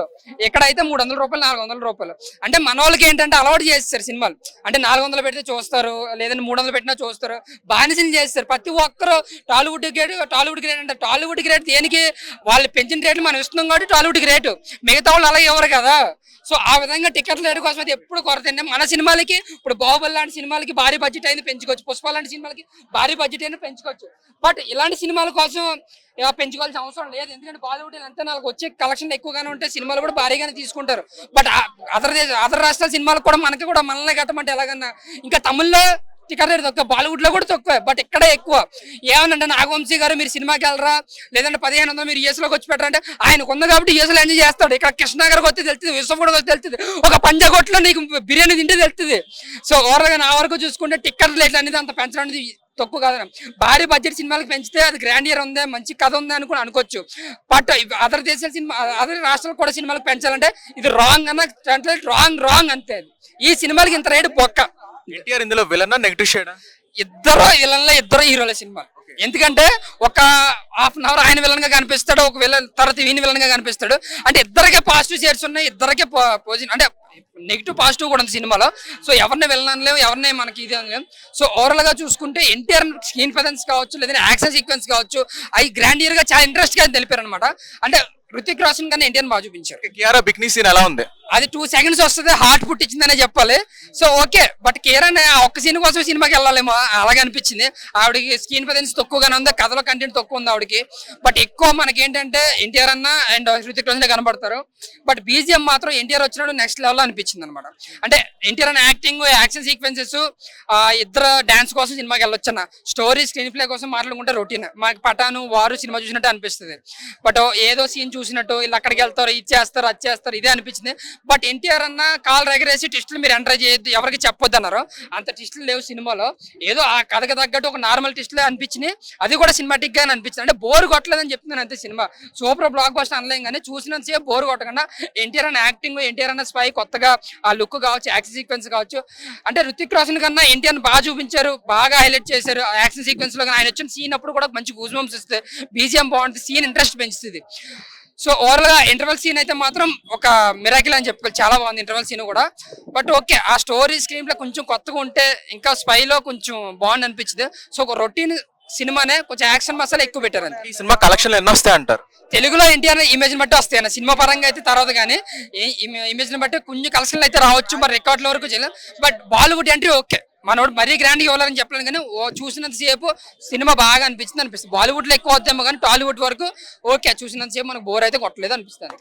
రూపాయల్లో. ఎక్కడైతే మూడు వందల రూపాయలు నాలుగు వందల రూపాయలు. అంటే మన వాళ్ళకి ఏంటంటే అలవాటు చేస్తారు సినిమాలు. అంటే నాలుగు వందలు పెడితే చూస్తారు లేదంటే మూడు వందలు పెట్టినా చూస్తారు. బానిసలు చేస్తారు ప్రతి ఒక్కరు టాలీవుడ్ గ్రేట్ టాలీవుడ్ గ్రేట్ అంటే టాలీవుడ్ రేట్ దేనికి? వాళ్ళు పెంచిన రేట్లు మనం ఇస్తున్నాం కాబట్టి టాలీవుడ్ రేటు మిగతా వాళ్ళు అలా ఎవరు కదా. సో ఆ విధంగా టికెట్ల రేటు కోసం అయితే ఎప్పుడు కొరత మన సినిమాలకి ఇప్పుడు బాహుబలి లాంటి సినిమాలకి భారీ బడ్జెట్ అయినా పెంచుకోవచ్చు. పుష్ప లాంటి సినిమాలకి భారీ బడ్జెట్ అయినా పెంచుకోవచ్చు. బట్ ఇలాంటి సినిమాల కోసం పెంచుకోవాల్సిన అవసరం లేదు. ఎందుకంటే బాలీవుడ్ అంతా నాకు వచ్చే కలెక్షన్ ఎక్కువగానే ఉంటే సినిమాలు కూడా భారీగానే తీసుకుంటారు. బట్ అదర్ అదర్ రాష్ట్రాల సినిమాలు కూడా మనకి కూడా మనల్ని కట్టమంటే ఎలాగన్నా ఇంకా తమిళ్ళో టికెట్ రేట్ తక్కువ బాలీవుడ్లో కూడా తక్కువ బట్ ఇక్కడే ఎక్కువ. ఏమనంటే నాగవంశీ గారు మీరు సినిమాకి వెళ్ళరా? లేదంటే పదిహేను వందలు మీరు యూఎస్లోకి వచ్చి పెట్టారంటే ఆయనకు ఉంది కాబట్టి యూఎస్లో ఎంజాయ్ చేస్తాడు. ఇక్కడ కృష్ణ గారికి వస్తే తెలుస్తుంది విశ్వగూడ వచ్చి తెలుస్తుంది. ఒక పంజాగొట్లో నీకు బిర్యానీ తింటే తెలుస్తుంది. సో ఓవరాల్గా నా వరకు చూసుకుంటే టికెట్ రేట్లు అనేది అంత పెంచడం అనేది తక్కువ కాదు. భారీ బడ్జెట్ సినిమాలకు పెంచితే అది గ్రాండ్ ఇయర్ ఉంది మంచి కథ ఉంది అని కూడా అనుకోవచ్చు. బట్ అదర్ దేశాల సినిమా అదర్ రాష్ట్రాలు కూడా సినిమాలకు పెంచాలంటే ఇది రాంగ్ అన్న రాంగ్ రాంగ్ అంతే. ఈ సినిమాలకి ఇంత రేటు పొక్క ఎన్టీఆర్ ఇందులో విలన్నా నెగిటివ్ షేడా ఇద్దరు విలన్లో ఇద్దరు హీరోల సినిమా. ఎందుకంటే ఒక హాఫ్ అన్ అవర్ ఆయన విలన్గా కనిపిస్తాడు ఒక విలన్ తర్వాత ఈయన విలన్గా కనిపిస్తాడు. అంటే ఇద్దరికే పాజిటివ్ షేడ్స్ ఉన్నాయి ఇద్దరికే పాజిటివ్ అంటే నెగిటివ్ పాజిటివ్ కూడా ఉంది సినిమాలో. సో ఎవరిని అనలేము ఎవరిని మనకి ఇది అనలేము. సో ఓవరాల్గా చూసుకుంటే ఎన్టీఆర్ స్క్రీన్ ప్రజెన్స్ కావచ్చు లేదంటే యాక్షన్ సీక్వెన్స్ కావచ్చు అవి గ్రాండ్ ఇయర్గా చాలా ఇంట్రెస్ట్గా తెలిపారు అనమాట అంటే రుతిక్ రోషన్ కన్నా ఎన్టీఆర్ బాగా చూపించారు. సీన్ ఎలా ఉంది? అది టూ సెకండ్స్ వస్తుంది హార్ట్ పుట్టించిందనే చెప్పాలి. సో ఓకే బట్ కేరన్ ఒక్క సీన్ కోసం సినిమాకి వెళ్ళాలేమో అలాగే అనిపించింది. ఆవిడకి స్క్రీన్ ప్రజెన్స్ తక్కువగానే ఉంది కథలో కంటెంట్ తక్కువ ఉంది ఆవిడకి. బట్ ఎక్కువ మనకి ఏంటంటే ఎన్టీఆర్ అన్న అండ్ హృతిక్ రోషన్ కనబడతారు. బట్ బీజిఎం మాత్రం ఎన్టీఆర్ వచ్చినప్పుడు నెక్స్ట్ లెవెల్ అనిపించింది అనమాట అంటే ఎన్టీఆర్ అన్న యాక్టింగ్ యాక్షన్ సీక్వెన్సెస్ ఇద్దరు డాన్స్ కోసం సినిమాకి వెళ్ళొచ్చు స్టోరీ స్క్రీన్ ప్లే కోసం మాట్లాడుకుంటే రొటీన్ మాకు పటాను వారు సినిమా చూసినట్టు అనిపిస్తుంది. బట్ ఏదో సీన్ చూసినట్టు వీళ్ళు అక్కడికి వెళ్తారు ఇది చేస్తారు అది చేస్తారు ఇదే అనిపించింది. బట్ ఎన్టీఆర్ అన్న కాల్ ఎగరేసి టెస్టులు మీరు ఎంటర్ చేయొద్దు ఎవరికి చెప్పొద్దు అన్నారు. అంత టెస్టులు లేవు సినిమాలో. ఏదో ఆ కథకు తగ్గట్టు ఒక నార్మల్ టెస్టులే అనిపించినాయి. అది కూడా సినిమాటిక్గా అనిపించింది. అంటే బోర్ కొట్టలేదని చెప్తున్నాను అంతే సినిమా. సూపర్ బ్లాక్ బస్టర్ అనలేం కానీ చూసినంతసేపు బోర్ కొట్టకుండా ఎన్టీఆర్ అన్న యాక్టింగ్ ఎన్టీఆర్ అన్న స్పై కొత్తగా ఆ లుక్ కావచ్చు యాక్షన్ సీక్వెన్స్ కావచ్చు. అంటే రుతిక్ రోషన్ కన్నా ఎన్టీఆర్ బాగా చూపించారు బాగా హైలైట్ చేశారు. యాక్షన్ సీక్వెన్స్లో ఆయన వచ్చిన సీన్ అప్పుడు కూడా మంచి గూజ్ బంప్స్ ఇస్తుంది బీజిఎం బాగుంటుంది సీన్ ఇంట్రెస్ట్ పెంచుతుంది. సో ఓవరాల్గా ఇంటర్వెల్ సీన్ అయితే మాత్రం ఒక మిరాకిల్ అని చెప్పుకోవాలి. చాలా బాగుంది ఇంటర్వెల్ సీన్ కూడా. బట్ ఓకే ఆ స్టోరీ స్క్రీన్లో కొంచెం కొత్తగా ఉంటే ఇంకా స్పై లో కొంచెం బాగుంది అనిపించింది. సో ఒక రొటీన్ సినిమానే కొంచెం యాక్షన్ మసాలా ఎక్కువ పెట్టారు అంతే ఈ సినిమా కలెక్షన్లు ఎన్ని వస్తాయి అంటారు? తెలుగులో ఎన్టీఆర్ ఇమేజ్ బట్టి వస్తాయి అన్న. సినిమా పరంగా అయితే తర్వాత కానీ ఇమేజ్ బట్టి కొన్ని కలెక్షన్లు అయితే రావచ్చు మరి రికార్డుల వరకు చేయలేదు. But Bollywood entry okay. మనోడు మరీ గ్రాండ్ ఇవ్వాలని చెప్పలేను కానీ ఓ చూసినంత సేపు సినిమా బాగా అనిపించింది అనిపిస్తుంది. బాలీవుడ్లో ఎక్కువ వద్దేమో కానీ టాలీవుడ్ వరకు ఓకే చూసినంతసేపు మనకు బోర్ అయితే కొట్టలేదు అనిపిస్తుంది.